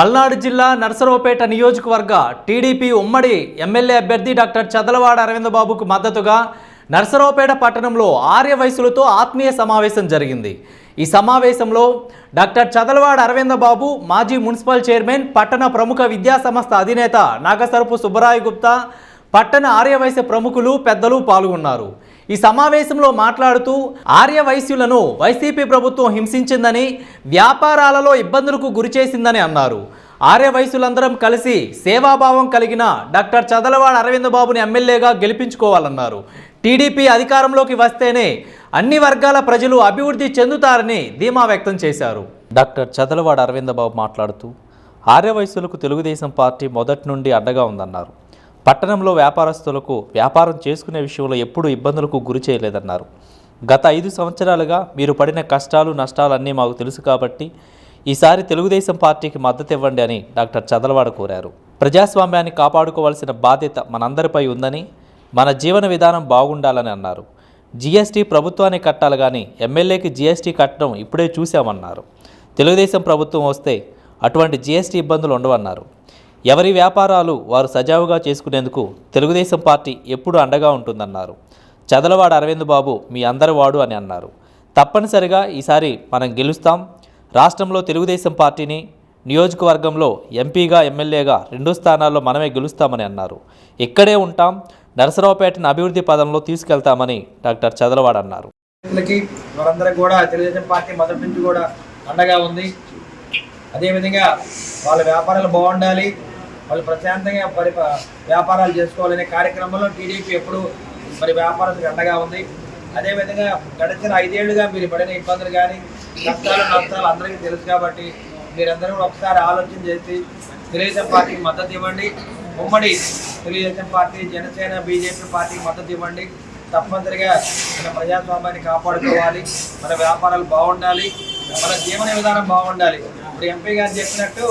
పల్నాడు జిల్లా నరసరావుపేట నియోజకవర్గ టీడీపీ ఉమ్మడి ఎమ్మెల్యే అభ్యర్థి డాక్టర్ చదలవాడ అరవింద్ బాబుకు మద్దతుగా నరసరావుపేట పట్టణంలో ఆర్య వయసులతో ఆత్మీయ సమావేశం జరిగింది. ఈ సమావేశంలో డాక్టర్ చదలవాడ అరవింద బాబు మాజీ మున్సిపల్ చైర్మన్ పట్టణ ప్రముఖ విద్యా సంస్థ అధినేత నాగసరపు సుబ్బరాయ గుప్తా పట్టణ ఆర్యవైశ్య ప్రముఖులు పెద్దలు పాల్గొన్నారు. ఈ సమావేశంలో మాట్లాడుతూ ఆర్యవైశ్యులను వైసీపీ ప్రభుత్వం హింసించిందని వ్యాపారాలలో ఇబ్బందులకు గురిచేసిందని అన్నారు. ఆర్యవైశ్యులందరం కలిసి సేవాభావం కలిగిన డాక్టర్ చదలవాడ అరవింద్ బాబుని ఎమ్మెల్యేగా గెలిపించుకోవాలన్నారు. టీడీపీ అధికారంలోకి వస్తేనే అన్ని వర్గాల ప్రజలు అభివృద్ధి చెందుతారని ధీమా వ్యక్తం చేశారు. డాక్టర్ చదలవాడ అరవిందబాబు మాట్లాడుతూ ఆర్యవయస్సులకు తెలుగుదేశం పార్టీ మొదటి నుండి అడ్డగా ఉందన్నారు. పట్టణంలో వ్యాపారస్తులకు వ్యాపారం చేసుకునే విషయంలో ఎప్పుడూ ఇబ్బందులకు గురి చేయలేదన్నారు. గత ఐదు సంవత్సరాలుగా మీరు పడిన కష్టాలు నష్టాలు అన్నీ మాకు తెలుసు కాబట్టి ఈసారి తెలుగుదేశం పార్టీకి మద్దతు ఇవ్వండి అని డాక్టర్ చదలవాడ కోరారు. ప్రజాస్వామ్యాన్ని కాపాడుకోవాల్సిన బాధ్యత మనందరిపై ఉందని మన జీవన విధానం బాగుండాలని అన్నారు. జీఎస్టీ ప్రభుత్వానికి కట్టాలి కానీ ఎమ్మెల్యేకి జీఎస్టీ కట్టడం ఇప్పుడే చూశామన్నారు. తెలుగుదేశం ప్రభుత్వం వస్తే అటువంటి జీఎస్టీ ఇబ్బందులు ఉండవన్నారు. ఎవరి వ్యాపారాలు వారు సజావుగా చేసుకునేందుకు తెలుగుదేశం పార్టీ ఎప్పుడు అండగా ఉంటుందన్నారు. చదలవాడ అరవింద్ బాబు మీ అందరి వాడు అని అన్నారు. తప్పనిసరిగా ఈసారి మనం గెలుస్తాం. రాష్ట్రంలో తెలుగుదేశం పార్టీని నియోజకవర్గంలో ఎంపీగా ఎమ్మెల్యేగా రెండు స్థానాల్లో మనమే గెలుస్తామని అన్నారు. ఇక్కడే ఉంటాం. నరసరావుపేటను అభివృద్ధి పదంలో తీసుకెళ్తామని డాక్టర్ చదలవాడ అన్నారు. కూడా తెలుగుదేశం పార్టీ మొదటి నుంచి కూడా అండగా ఉంది. అదేవిధంగా వాళ్ళ వ్యాపారాలు బాగుండాలి. వాళ్ళు ప్రశాంతంగా పరి వ్యాపారాలు చేసుకోవాలనే కార్యక్రమంలో టీడీపీ ఎప్పుడు మరి వ్యాపారానికి అండగా ఉంది. అదేవిధంగా గడిచిన ఐదేళ్ళుగా మీరు పడిన ఇబ్బందులు కానీ కష్టాలు నష్టాలు అందరికీ తెలుసు కాబట్టి మీరందరూ కూడా ఒకసారి ఆలోచన చేసి తెలుగుదేశం పార్టీకి మద్దతు ఇవ్వండి. ఉమ్మడి తెలుగుదేశం పార్టీ జనసేన బీజేపీ పార్టీకి మద్దతు ఇవ్వండి. తప్పనిసరిగా మన ప్రజాస్వామ్యాన్ని కాపాడుకోవాలి. మన వ్యాపారాలు బాగుండాలి. మన జీవన విధానం బాగుండాలి. ఇప్పుడు ఎంపీ గారు చెప్పినట్టు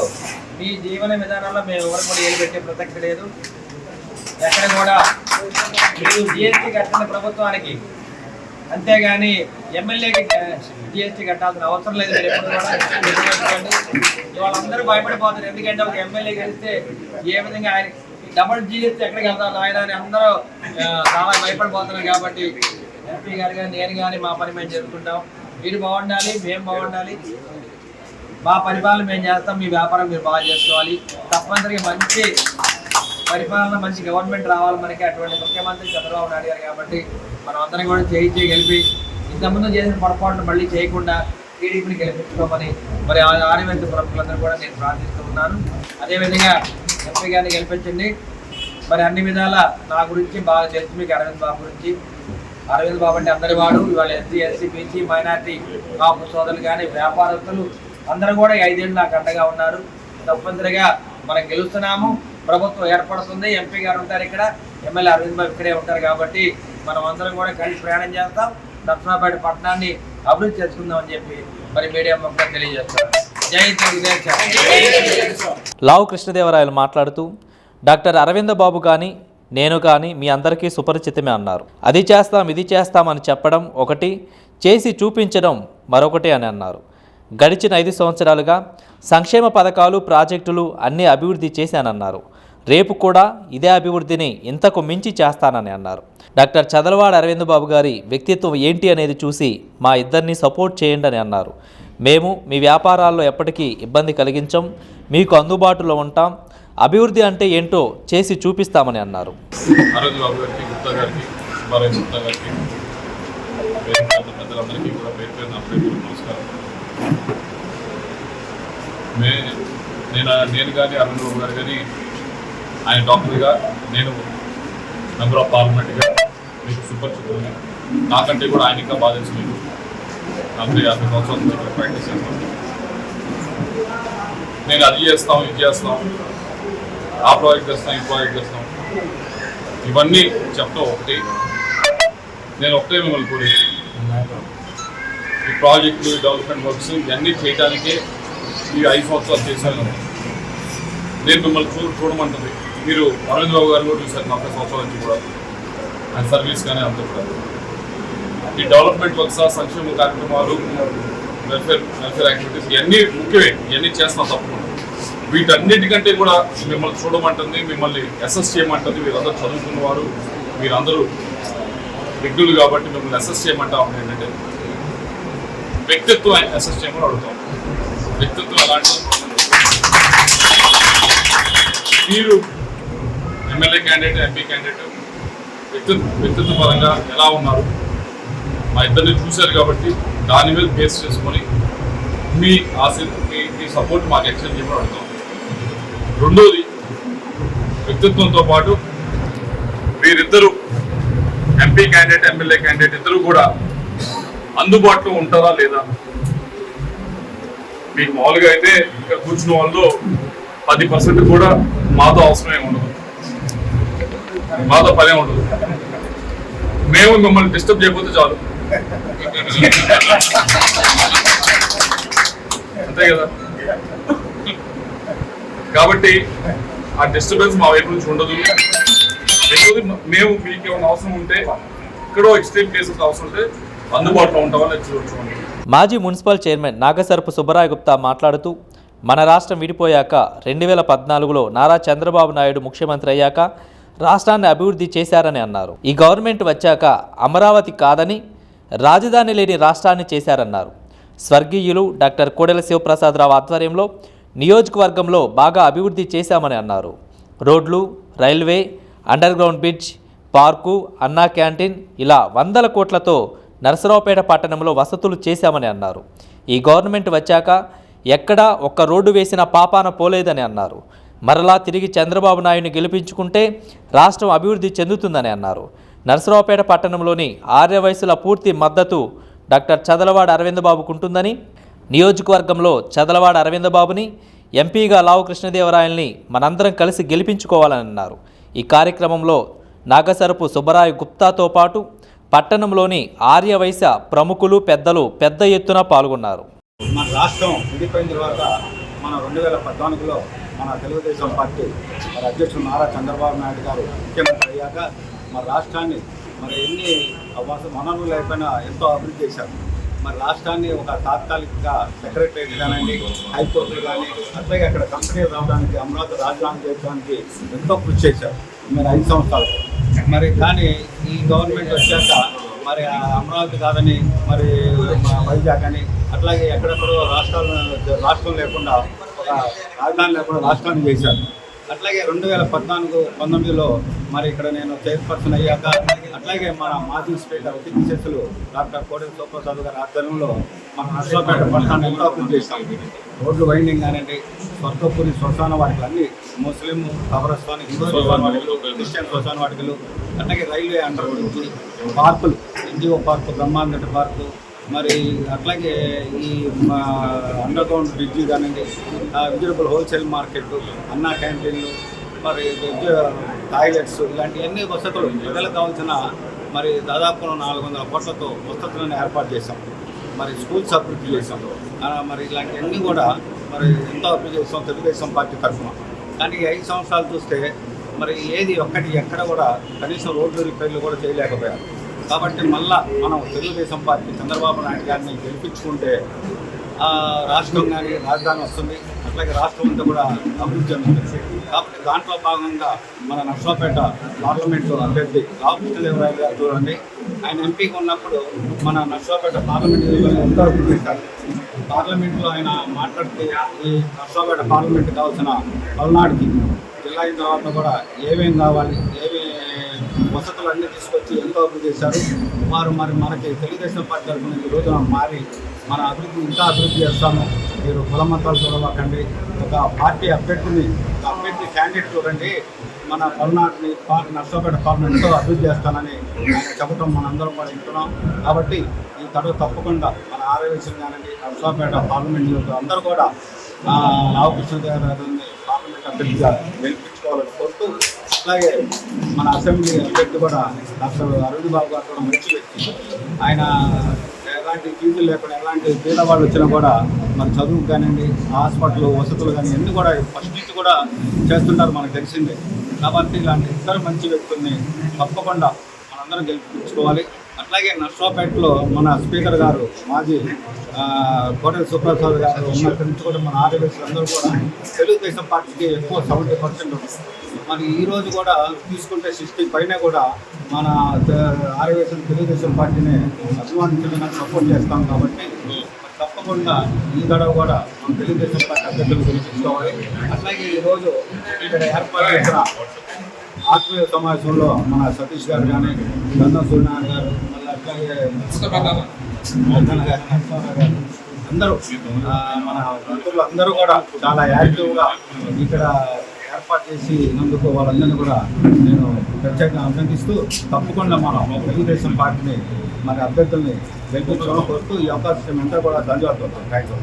మీ జీవన విధానంలో మేము ఎవరు కూడా ఏలు పెట్టే ప్రసక్తి లేదు. ఎక్కడ కూడా మీరు జిఎస్టీ కట్టిన ప్రభుత్వానికి అంతేగాని ఎమ్మెల్యేకి జిఎస్టీ కట్టాల్సిన అవసరం లేదు. మీరు ఎప్పుడు కూడా అందరూ భయపడిపోతారు. ఎందుకంటే ఒక ఎమ్మెల్యే గెలిస్తే ఏ విధంగా ఆయన డబుల్ జిఎస్టీ ఎక్కడికి వెళ్తారు? ఆయన అని అందరూ చాలా భయపడిపోతున్నారు కాబట్టి ఎంపీ గారు కానీ నేను కానీ మా పని మేము చేసుకుంటాం. మీరు బాగుండాలి మేము బాగుండాలి. మా పరిపాలన మేము చేస్తాం మీ వ్యాపారం మీరు బాగా చేసుకోవాలి. తప్పనిసరిగా మంచి పరిపాలన మంచి గవర్నమెంట్ రావాలి మనకి. అటువంటి ముఖ్యమంత్రి చంద్రబాబు నాయుడు గారు కాబట్టి మనం అందరం కూడా చేయి చేయి గెలిపి ఇంతకుముందు చేసిన పొరపాటు మళ్ళీ చేయకుండా టీడీపీని గెలిపించుకోమని మరి ఆ ప్రముఖులందరూ కూడా నేను ప్రార్థిస్తూ ఉన్నాను. అదేవిధంగా ఎంపీ గారిని గెలిపించండి. మరి అన్ని విధాల నా గురించి బాగా తెలుసు మీకు అరవింద్ బాబు గురించి. అరవింద్ బాబు అంటే అందరి వాడు. ఇవాళ SC SC BC minority Kapu సోదరులు కానీ వ్యాపారస్తులు అందరూ కూడా ఐదేళ్ళు నాకు అండగా ఉన్నారు. తప్పనిసరిగా మనం గెలుస్తున్నాము. ప్రభుత్వం ఏర్పడుతుంది. ఎంపీ గారు ఉంటారు ఇక్కడ. ఎమ్మెల్యే అరవింద్ బాబు ఇక్కడే ఉంటారు కాబట్టి మనం అందరం కూడా కలిసి ప్రయాణం చేస్తాం. దర్శనాపేట పట్టణాన్ని అభివృద్ధి చేసుకుందాం అని చెప్పి మరి మీడియా ముఖ్యంగా తెలియజేస్తారు. లావు కృష్ణదేవరాయలు మాట్లాడుతూ డాక్టర్ అరవింద బాబు కానీ నేను కానీ మీ అందరికీ సుపరిచితమే అన్నారు. అది చేస్తాం ఇది చేస్తామని చెప్పడం ఒకటి చేసి చూపించడం మరొకటి అని అన్నారు. గడిచిన ఐదు సంవత్సరాలుగా సంక్షేమ పథకాలు ప్రాజెక్టులు అన్నీ అభివృద్ధి చేశానన్నారు. రేపు కూడా ఇదే అభివృద్ధిని ఇంతకు మించి చేస్తానని అన్నారు. డాక్టర్ చదలవాడ అరవింద్ బాబు గారి వ్యక్తిత్వం ఏంటి అనేది చూసి మా ఇద్దరిని సపోర్ట్ చేయండి అని అన్నారు. మేము మీ వ్యాపారాల్లో ఎప్పటికీ ఇబ్బంది కలిగించం మీకు అందుబాటులో ఉంటాం అభివృద్ధి అంటే ఏంటో చేసి చూపిస్తామని అన్నారు. నమస్కారం బాబు గారికి గుప్తా గారికి సుబ్బారాయణ గుప్తా గారికి వేదిక మీద పెద్దలందరికీ కూడా పేరు పేరు నా పేరు నమస్కారం మే నేను నేను కానీ అరుణ్ బాబు గారు కానీ ఆయన డాక్టర్గా నేను మెంబర్ ఆఫ్ పార్లమెంట్గా మీకు సుపరిచితులు నాకంటే కూడా ఆయన ఇంకా బాధ తెలుసు మీకు. నలభై యాభై సంవత్సరాల నుంచి ఇక్కడ ప్రాక్టీస్ చేస్తాను. నేను అది చేస్తాం ఇది చేస్తాం ఆ ప్రాజెక్ట్ చేస్తాం ఈ ప్రాజెక్ట్ చేస్తాం. ఇవన్నీ చెప్తా ఒకటి. నేను ఒకటే మిమ్మల్ని కోరి ఈ ప్రాజెక్టులు ఈ డెవలప్మెంట్ వర్క్స్ ఇవన్నీ చేయడానికే ఈ ఐదు సంవత్సరాలు చేశాను. నేను మిమ్మల్ని చూ చూడమంటుంది. మీరు అరవింద్ బాబు గారు కూడా చూశారు నలభై సంవత్సరాల నుంచి కూడా. ఆయన సర్వీస్ కానీ అంతా కూడా. ఈ డెవలప్మెంట్ వర్క్స్ సంక్షేమ కార్యక్రమాలు వెల్ఫేర్ వెల్ఫేర్ యాక్టివిటీస్ ఇవన్నీ ముఖ్యమే. ఇవన్నీ చేస్తాం తప్పకుండా. వీటన్నిటికంటే కూడా మిమ్మల్ని చూడమంటుంది మిమ్మల్ని అసెస్ చేయమంటుంది. మీరందరూ చదువుకున్నవారు మీరందరూ విజ్ఞులు కాబట్టి మిమ్మల్ని అసెస్ చేయమంటాం ఏంటంటే వ్యక్తిత్వం అసెస్ చేయమని అడుగుతాం. వ్యక్తిత్వం ఎలాంటి మీరు ఎమ్మెల్యే క్యాండిడేట్ ఎంపీ క్యాండిడేట్ వ్యక్తిత్వ వ్యక్తిత్వ పరంగా ఎలా ఉన్నారు? మా ఇద్దరిని చూశారు కాబట్టి దాని మీద బేస్ చేసుకొని మీ ఆశ మీ మీ సపోర్ట్ మాకు ఎక్స్టెండ్ చేయమని అడుగుతాం. రెండోది వ్యక్తిత్వంతో పాటు వీరిద్దరూ ఎంపీ క్యాండిడేట్ ఎమ్మెల్యే క్యాండిడేట్ ఇద్దరు కూడా అందుబాటులో ఉంటారా లేదా? మీకు మామూలుగా అయితే ఇక్కడ కూర్చున్న వాళ్ళు పది పర్సెంట్ కూడా మాతో అవసరమే ఉండదు. మాతో పనే ఉండదు. మేము మిమ్మల్ని డిస్టర్బ్ చేయకపోతే చాలు. అంతే కదా? కాబట్టి ఆ డిస్టర్బెన్స్ మా వైపు నుంచి ఉండదు. రెండోది మేము మీకు ఏమైనా అవసరం ఉంటే ఎక్కడో ఎక్స్ట్రీమ్ కేసెస్ అవసరం ఉంటే అందుబాటులో ఉంటామని చూడండి మాజీ మున్సిపల్ చైర్మన్ నాగసరపు సుబ్బరాయ గుప్తా మాట్లాడుతూ మన రాష్ట్రం విడిపోయాక రెండు వేల పద్నాలుగులో నారా చంద్రబాబు నాయుడు ముఖ్యమంత్రి అయ్యాక రాష్ట్రాన్ని అభివృద్ధి చేశారని అన్నారు. ఈ గవర్నమెంట్ వచ్చాక అమరావతి కాదని రాజధాని లేని రాష్ట్రాన్ని చేశారన్నారు. స్వర్గీయులు డాక్టర్ కోడెల శివప్రసాదరావు ఆధ్వర్యంలో నియోజకవర్గంలో బాగా అభివృద్ధి చేశామని అన్నారు. రోడ్లు railway underground bridge park Anna canteen ఇలా వందల కోట్లతో నరసరావుపేట పట్టణంలో వసతులు చేశామని అన్నారు. ఈ గవర్నమెంట్ వచ్చాక ఎక్కడా ఒక్క రోడ్డు వేసిన పాపాన పోలేదని అన్నారు. మరలా తిరిగి చంద్రబాబు నాయుడిని గెలిపించుకుంటే రాష్ట్రం అభివృద్ధి చెందుతుందని అన్నారు. నరసరావుపేట పట్టణంలోని ఆర్య వయసుల పూర్తి మద్దతు డాక్టర్ చదలవాడ అరవింద్ బాబుకు ఉంటుందని నియోజకవర్గంలో చదలవాడ అరవిందబాబుని ఎంపీగా లావు కృష్ణదేవరాయల్ని మనందరం కలిసి గెలిపించుకోవాలని అన్నారు ఈ కార్యక్రమంలో నాగసరపు సుబ్బరాయ గుప్తాతో పాటు పట్టణంలోని ఆర్యవైశ్య ప్రముఖులు పెద్దలు పెద్ద ఎత్తున పాల్గొన్నారు. మన రాష్ట్రం విడిపోయిన తర్వాత మన రెండు వేల పద్నాలుగులో మన తెలుగుదేశం పార్టీ మరి అధ్యక్షుడు నారా చంద్రబాబు నాయుడు గారు ముఖ్యమంత్రి అయ్యాక మన రాష్ట్రాన్ని మరి ఎన్ని వనరులు లేకపోయినా ఎంతో అభివృద్ధి చేశారు. మరి రాష్ట్రాన్ని ఒక తాత్కాలికంగా సెక్రటరేట్ కానివ్వండి హైకోర్టులు కానీ అట్లాగే అక్కడ కంపెనీలు రావడానికి అమరావతి రాజధాని చేయడానికి ఎంతో కృషి చేశారు. మరి ఐదు సంవత్సరాలు. మరి కానీ ఈ గవర్నమెంట్ వచ్చాక మరి ఆ అమరావతి కాదని మరి వైజాగ్ అని అట్లాగే ఎక్కడెక్కడో రాష్ట్రాలు రాష్ట్రం లేకుండా ఒక రాజధాని లేకుండా రాష్ట్రాన్ని చేశారు. అట్లాగే రెండు వేల పద్నాలుగు పంతొమ్మిదిలో మరి ఇక్కడ నేను చైర్పర్సన్ అయ్యాక అట్లాగే మన మాజీ స్పీకర్ శిష్యులు డాక్టర్ కోడెల సూప్రసాద్ గారి ఆధ్వర్యంలో మన నర్సరావుపేట పట్టణాన్ని ఎంతో అభివృద్ధి చేశాం. రోడ్లు వైండింగ్ కానివ్వండి స్వర్గపురి శ్మశాన వాటికలు అన్ని ముస్లిం కబరస్థాన్ హిందూ శ్మశాన వాటికలు క్రిస్టియన్ శ్మశాన వాటికలు అట్లాగే రైల్వే అండర్ గురించి పార్కులు ఎన్జిఓ పార్కు బ్రహ్మాండ పార్కు మరి అట్లాగే ఈ అండర్ గ్రౌండ్ బ్రిడ్జి కానివ్వండి విజిటబుల్ హోల్సేల్ మార్కెట్ అన్నా క్యాంటీన్లు మరి వెజ్ టాయిలెట్స్ ఇలాంటివన్నీ వసతులు ప్రజలకు కావాల్సిన మరి దాదాపు నాలుగు వందల కోట్లతో వసతులను ఏర్పాటు చేశాం. మరి స్కూల్స్ అభివృద్ధి చేశాం. మరి ఇలాంటివన్నీ కూడా మరి ఎంతో అభివృద్ధి చేస్తాం తెలుగుదేశం పార్టీ తరఫున. కానీ ఐదు సంవత్సరాలు చూస్తే మరి ఏది ఒక్కటి ఎక్కడ కూడా కనీసం రోడ్లు రిపేర్లు కూడా చేయలేకపోయారు. కాబట్టి మళ్ళా మనం తెలుగుదేశం పార్టీ చంద్రబాబు నాయుడు గారిని గెలిపించుకుంటే రాష్ట్రం కానీ రాజధాని వస్తుంది. అట్లాగే రాష్ట్రం అంతా కూడా అభివృద్ధి చెందుతుంది. కాబట్టి దాంట్లో భాగంగా మన నర్సాపేట పార్లమెంటు అభ్యర్థి రామకృష్ణదేవరాయ గారు చూడండి. ఆయన ఎంపీగా ఉన్నప్పుడు మన నర్సాపేట పార్లమెంట్ ఎంతో అభివృద్ధి పార్లమెంట్లో ఆయన మాట్లాడితే ఈ నర్సాపేట పార్లమెంట్ కావాల్సిన పల్నాడుకి జిల్లా అయిన తర్వాత కూడా ఏమేం కావాలి ఏమి వసతులు అన్నీ తీసుకొచ్చి ఎంతో అభివృద్ధి చేశారు. వారు మరి మనకి తెలుగుదేశం పార్టీ తరఫున ఈ రోజున మారి మన అభివృద్ధి ఇంకా అభివృద్ధి చేస్తాము. మీరు కులమతాలు చూడవకండి ఒక పార్టీ అభ్యర్థిని అభ్యర్థి క్యాండిడేట్ చూడండి. మన పల్నాటిని పార్టీ నర్సాపేట పార్లమెంట్తో అభివృద్ధి చేస్తానని ఆయన చెప్పడం మనందరం కూడా వింటున్నాం. కాబట్టి ఈ తడవ తప్పకుండా మన ఆరోగ్యం కానివ్వండి నర్సాపేట పార్లమెంట్ యొక్క అందరూ కూడా ఆ, రామకృష్ణదేవ గారిని పార్లమెంట్ అభ్యర్థిగా గెలిపించుకోవాలని కోరుతూ అలాగే మన అసెంబ్లీ అభ్యర్థి కూడా డాక్టర్ అరవింద్ బాబు గారు కూడా మంచి వ్యక్తి. ఆయన ఎలాంటి ఫీజులు లేకుండా ఎలాంటి పేదవాళ్ళు వచ్చినా కూడా మన చదువు కానివ్వండి హాస్పిటల్ వసతులు కానీ అన్నీ కూడా ఫస్ట్ నుంచి కూడా చేస్తుంటారు మనకు తెలిసిందే. కాబట్టి ఇలాంటి ఇద్దరు మంచి వ్యక్తుల్ని తప్పకుండా మనందరం గెలిపించుకోవాలి. అట్లాగే నర్సరావుపేటలో మన స్పీకర్ గారు మాజీ కోటల సుప్రసాద్ గారు ఉన్నప్పటి నుంచి కూడా మన ఆర్యవేశ్వరు అందరూ కూడా తెలుగుదేశం పార్టీకి ఎక్కువ సెవెంటీ పర్సెంట్ మరి ఈ రోజు కూడా తీసుకుంటే సిక్స్టీ పైన కూడా మన ఆర్యవేశ్వరం తెలుగుదేశం పార్టీని అభిమానించడానికి సపోర్ట్ చేస్తాం కాబట్టి తప్పకుండా ఈ గడవ కూడా మన తెలుగుదేశం పార్టీ అభ్యర్థులు గెలిపించుకోవాలి అట్లాగే ఈరోజు ఇక్కడ ఏర్పాటు చేసిన ఆత్మీయ సమావేశంలో మన సతీష్ గారు కానీ గంధం సూర్యనారాయణ గారు మళ్ళీ అట్లాగే గారు, అందరూ మన మంత్రులు అందరూ కూడా చాలా యాక్టివ్గా ఇక్కడ ఏర్పాటు చేసి నందుకు వాళ్ళందరినీ కూడా నేను ప్రత్యేకంగా అభినందిస్తూ తప్పకుండా మనం తెలుగుదేశం పార్టీని మన అభ్యర్థుల్ని గెలిపించడం కోరుతూ ఈ అవకాశం అంతా కూడా ధన్యవాదాలు. Thank you